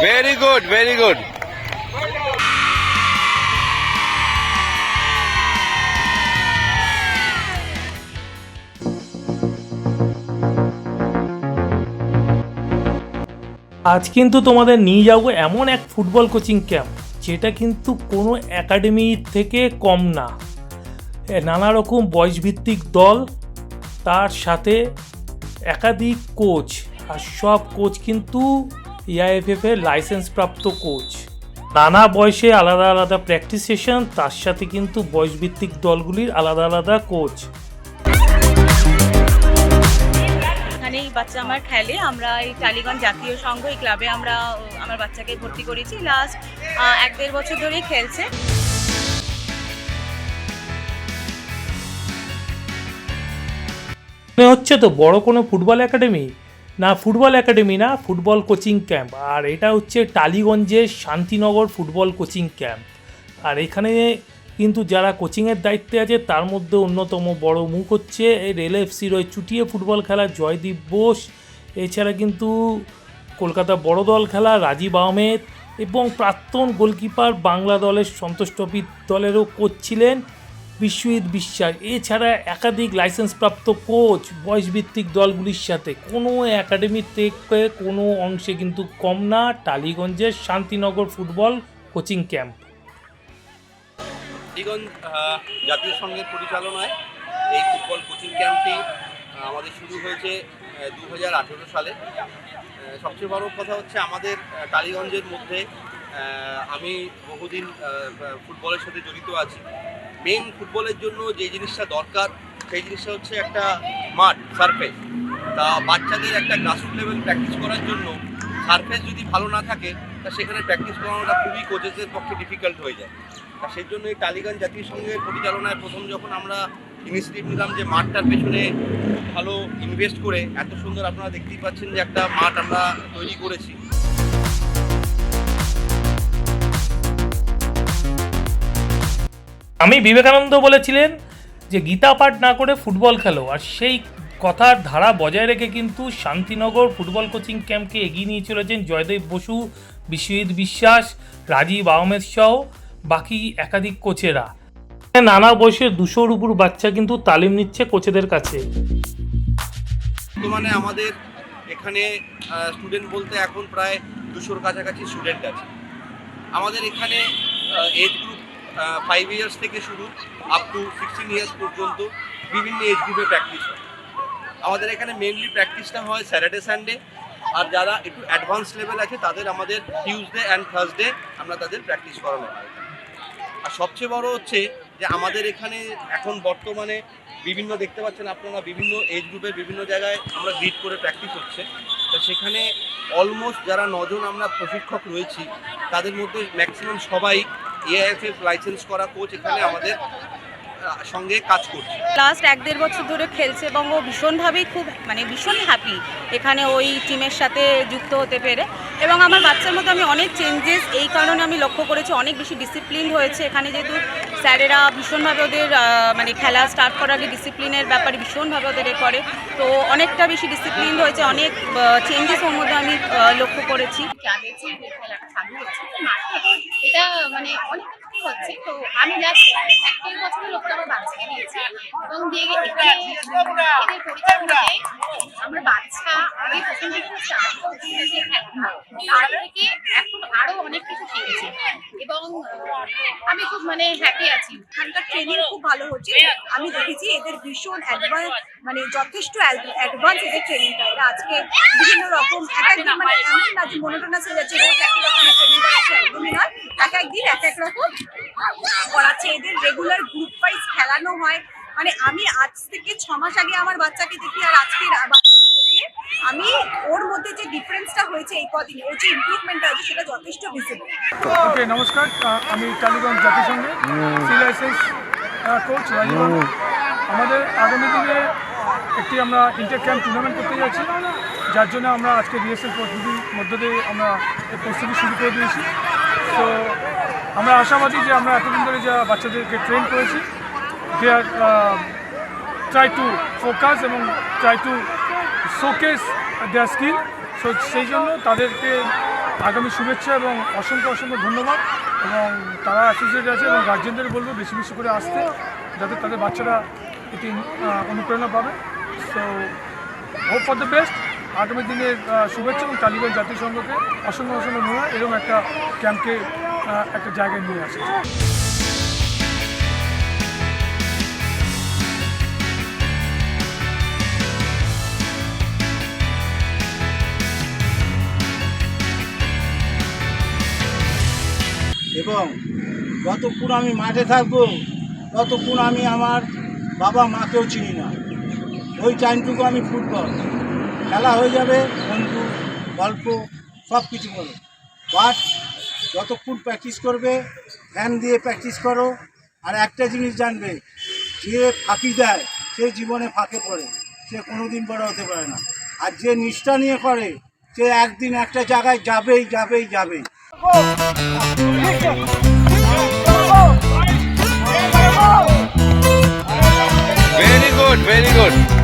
Very good very good আজ কিন্তু তোমাদের নিয়ে যাব এমন এক ফুটবল কোচিং ক্যাম্প যেটা কিন্তু কোনো একাডেমি থেকে কম না। নানা রকম বয়সভিত্তিক দল তার সাথে একাধিক কোচ, আর সব কোচ কিন্তু এআইএফএফ এর লাইসেন্স প্রাপ্ত কোচ। নানা বয়সে আলাদা আলাদা প্র্যাকটিস সেশন, তার সাথে কিন্তু বয়সভিত্তিক দলগুলির আলাদা আলাদা কোচ। এখানেই বাচ্চা আমার খেলে, আমরা এই টালিগঞ্জ জাতীয় সংঘ, এই ক্লাবে আমরা আমার বাচ্চাকে ভর্তি করেছি। লাস্ট এক দেড় বছর ধরেই খেলছে। মনে হচ্ছে তো বড় কোনো ফুটবল একাডেমি? না, ফুটবল একাডেমি না, ফুটবল কোচিং ক্যাম্প। আর এটা হচ্ছে টালিগঞ্জের শান্তিনগর ফুটবল কোচিং ক্যাম্প। আর এখানে কিন্তু যারা কোচিংয়ের দায়িত্বে আছে, তার মধ্যে অন্যতম বড় মুখ হচ্ছে রেল এফসির ওই চুটিয়ে ফুটবল খেলা জয়দীপ বোস। এছাড়া কিন্তু কলকাতা বড় দল খেলা রাজীব আহমেদ এবং প্রাক্তন গোলকিপার বাংলা দলের সন্তোষ ট্রফি দলেরও কোচ ছিলেন। বিশ্বজিৎ বিশ্বাস। এছাড়া একাধিক লাইসেন্সপ্রাপ্ত কোচ, বয়সভিত্তিক দলগুলির সাথে। কোনো একাডেমি থেকে কোনো অংশে কিন্তু কম না, টালিগঞ্জের Shantinagar football coaching camp. Tollygunge জাতীয় সংঘের পরিচালনায় এই ফুটবল কোচিং ক্যাম্পটি আমাদের শুরু হয়েছে দু হাজার আঠেরো সালে। সবচেয়ে বড় কথা হচ্ছে আমাদের টালিগঞ্জের মধ্যে আমি বহুদিন ফুটবলের সাথে জড়িত আছি। মেন ফুটবলের জন্য যে জিনিসটা দরকার, সেই জিনিসটা হচ্ছে একটা মাঠ সারফেস তা বাচ্চাদের একটা গ্রাসরুট লেভেল প্র্যাকটিস করার জন্য সারফেস যদি ভালো না থাকে, তা সেখানে প্র্যাকটিস করানোটা খুবই কোচেসের পক্ষে ডিফিকাল্ট হয়ে যায়। তা সেই জন্য এই টালিগঞ্জ জাতীয় সংঘের পরিচালনায় প্রথম যখন আমরা ইনিশিয়েটিভ নিলাম যে মাঠটার পেছনে ভালো ইনভেস্ট করে, এত সুন্দর আপনারা দেখতেই পাচ্ছেন যে একটা মাঠ আমরা তৈরি করেছি। আমি বিবেকানন্দ বলেছিলেন যে গীতা পাঠ না করে ফুটবল খেলো, আর সেই কথার ধারা বজায় রেখে কিন্তু শান্তিনগর ফুটবল কোচিং ক্যাম্পকে এগিয়ে নিয়ে চলেছেন জয়দেব বসু, বিশ্বজিৎ বিশ্বাস, রাজীব আহমেদ সহ বাকি একাধিক কোচেরা। নানা বয়সের দুশোর উপর বাচ্চা কিন্তু তালিম নিচ্ছে কোচেদের কাছে। বর্তমানে আমাদের এখানে স্টুডেন্ট বলতে এখন প্রায় দুশোর কাছাকাছি স্টুডেন্ট আছে। আমাদের এখানে এজ গ্রুপ ফাইভ ইয়ার্স থেকে শুরু আপ টু সিক্সটিন ইয়ার্স পর্যন্ত বিভিন্ন এজ গ্রুপে প্র্যাকটিস হয়। আমাদের এখানে মেনলি প্র্যাকটিসটা হয় স্যাটারডে সানডে আর যারা একটু অ্যাডভান্স লেভেল আছে, তাদের আমাদের টিউসডে অ্যান্ড থার্সডে আমরা তাদের প্র্যাকটিস করানো হয়। আর সবচেয়ে বড় হচ্ছে যে আমাদের এখানে এখন বর্তমানে বিভিন্ন, দেখতে পাচ্ছেন আপনারা, বিভিন্ন এজ গ্রুপের বিভিন্ন জায়গায় আমরা গ্রিড করে প্র্যাকটিস হচ্ছে। তো সেখানে অলমোস্ট যারা নজন আমরা প্রশিক্ষক রয়েছি, তাদের মধ্যে ম্যাক্সিমাম সবাই এআইএফএফ লাইসেন্স করা কোচ এখানে আমাদের সঙ্গে কাজ করছে। লাস্ট এক দেড় বছর ধরে খেলছে এবং ও ভীষণভাবেই খুব মানে ভীষণ হ্যাপি এখানে ওই টিমের সাথে যুক্ত হতে পেরে। এবং আমার বাচ্চার মধ্যে আমি অনেক চেঞ্জেস এই কারণে আমি লক্ষ্য করেছি অনেক বেশি ডিসিপ্লিন হয়েছে। এখানে যেহেতু স্যারেরা ভীষণভাবে ওদের মানে খেলা স্টার্ট করার আগে ডিসিপ্লিনের ব্যাপারে ভীষণভাবে ওদের এ করে। তো অনেকটা বেশি ডিসিপ্লিন হয়েছে অনেক চেঞ্জেস ওর মধ্যে আমি লক্ষ্য করেছি ক্লাবে যে খেলাটা চালু হচ্ছে তো মাঠে এটা মানে অনেক কিছু হচ্ছে। তো আমি জাস্ট এক বছরের লোকটা আমার বাচ্চাকে দিয়েছি এবং দিয়ে এদের পরিচালনাতে আমার বাচ্চা, আগে প্রথম থেকে স্টার্ট তার থেকে এখন আরও অনেক কিছু শিখেছে। এবং আমি খুব মানে হ্যাপি আছি। এখানকার ট্রেনিং খুব ভালো হচ্ছে। আমি দেখেছি এদের ভীষণ অ্যাডভান্স মানে যথেষ্ট অ্যাডভান্স এদের ট্রেনিংটা এরা আজকে বিভিন্ন রকম, এক একদিন মানে এমন না যে মনোটোনাস হয়ে যাচ্ছে, রোজ একই রকমের ট্রেনিং করাচ্ছে, একদমই নয়। এক একদিন এক এক রকম করাচ্ছে। এদের রেগুলার গ্রুপ ওয়াইজ খেলানো হয়। মানে আমি আজ থেকে ছ মাস আগে আমার বাচ্চাকে দেখি, আর আজকে বাচ্চাকে আমি ওর মধ্যে যে ডিফারেন্সটা হয়েছে এই কদিনে ওর যে ইমপ্রুভমেন্টটা হয়েছে সেটা যথেষ্ট ভিজিবল ওকে নমস্কার আমি টালিগঞ্জ জাতিসংঘে সি লাইসেন্স কোচ আমাদের আগামী দিনে একটি আমরা ইন্টার ক্যাম্প টুর্নামেন্ট করতে যাচ্ছি যার জন্য আমরা আজকে রিহার্সাল প্রস্তুতির মধ্য দিয়ে আমরা এই প্রস্তুতি শুরু করে দিয়েছি। তো আমরা আশাবাদী যে আমরা এতদিন ধরে যা বাচ্চাদেরকে ট্রেন করেছি they are try to focus এবং try to showcase their skill so সেই জন্য তাদেরকে আগামী শুভেচ্ছা এবং অসংখ্য অসংখ্য ধন্যবাদ। এবং তারা অ্যাসোসিয়েট আছে এবং গার্জেনদের বলব বেশি বেশি করে আসতে যাতে তাদের বাচ্চারা এটি অনুপ্রেরণা পাবে। So hope for the best আগামী আহ, শুভেচ্ছা এবং টালিগঞ্জ জাতীয় সংঘকে অসংখ্য অসংখ্য ধন্যবাদ। এরকম একটা ক্যাম্পকে একটা জায়গায় নিয়ে আসে। যতক্ষণ আমি মাঠে থাকব ততক্ষণ আমি আমার বাবা মাকেও চিনি না। ওই টাইমটুকু আমি ফুটবল। খেলা হয়ে যাবে, বন্ধু, গল্প সব কিছু বলো। বাট যতক্ষণ প্র্যাকটিস করবে, ধ্যান দিয়ে প্র্যাকটিস করো। আর একটা জিনিস জানবে, যে ফাঁকি দেয়, সে জীবনে ফাঁকে পড়ে। সে কোনো দিন বড় হতে পারে না। আর যে নিষ্ঠা নিয়ে করে, সে একদিন একটা জায়গায় যাবেই যাবেই যাবেই। very good.